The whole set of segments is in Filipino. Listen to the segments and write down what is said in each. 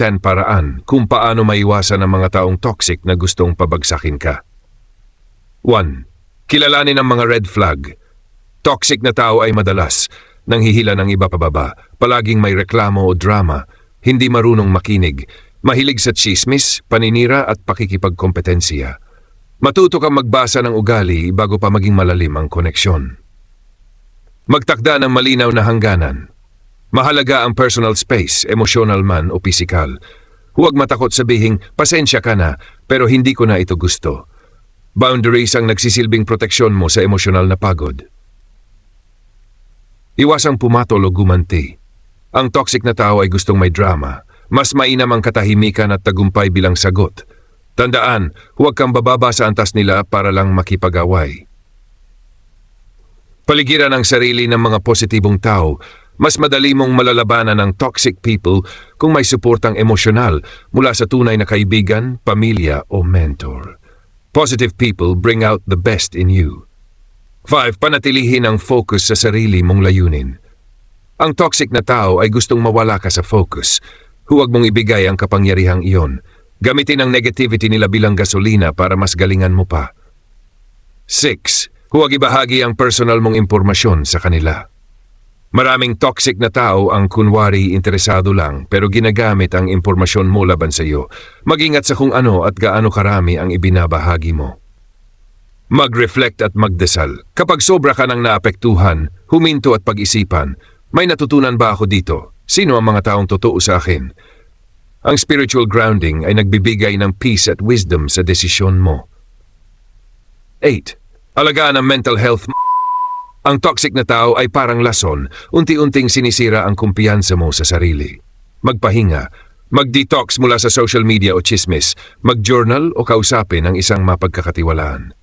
10 paraan kung paano maiwasan ang mga taong toxic na gustong pabagsakin ka. 1. Kilalanin ang mga red flag. Toxic na tao ay madalas nanghihila ng iba pababa, palaging may reklamo o drama, hindi marunong makinig, mahilig sa chismis, paninira at pakikipagkompetensiya. Matuto kang magbasa ng ugali bago pa maging malalim ang koneksyon. Magtakda ng malinaw na hangganan. Mahalaga ang personal space, emotional man o pisikal. Huwag matakot sabihing, pasensya ka na, pero hindi ko na ito gusto. Boundaries ang nagsisilbing proteksyon mo sa emosyonal na pagod. Iwasang pumatol o gumanti. Ang toxic na tao ay gustong may drama. Mas mainam ang katahimikan at tagumpay bilang sagot. Tandaan, huwag kang bababa sa antas nila para lang makipag-away. Paligiran ang sarili ng mga positibong tao, mas madali mong malalabanan ng toxic people kung may suportang emosyonal mula sa tunay na kaibigan, pamilya o mentor. Positive people bring out the best in you. 5. Panatilihin ang focus sa sarili mong layunin. Ang toxic na tao ay gustong mawala ka sa focus. Huwag mong ibigay ang kapangyarihang iyon. Gamitin ang negativity nila bilang gasolina para mas galingan mo pa. 6. Huwag ibahagi ang personal mong impormasyon sa kanila. Maraming toxic na tao ang kunwari interesado lang pero ginagamit ang impormasyon mo laban sa iyo. Mag-ingat sa kung ano at gaano karami ang ibinabahagi mo. Mag-reflect at magdasal. Kapag sobra ka ng naapektuhan, huminto at pag-isipan, may natutunan ba ako dito? Sino ang mga taong totoo sa akin? Ang spiritual grounding ay nagbibigay ng peace at wisdom sa desisyon mo. 8. Alagaan ang mental health ang toxic na tao ay parang lason, unti-unting sinisira ang kumpiyansa mo sa sarili. Magpahinga, mag-detox mula sa social media o chismis, mag-journal o kausapin ang isang mapagkakatiwalaan.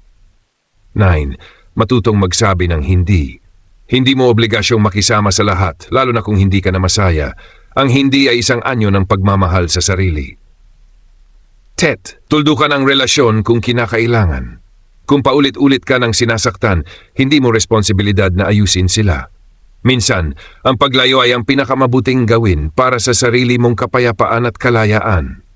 9. Matutong magsabi ng hindi. Hindi mo obligasyong makisama sa lahat, lalo na kung hindi ka na masaya. Ang hindi ay isang anyo ng pagmamahal sa sarili. Tet, tuldukan ang relasyon kung kinakailangan. Kung paulit-ulit ka ng sinasaktan, hindi mo responsibilidad na ayusin sila. Minsan, ang paglayo ay ang pinakamabuting gawin para sa sarili mong kapayapaan at kalayaan.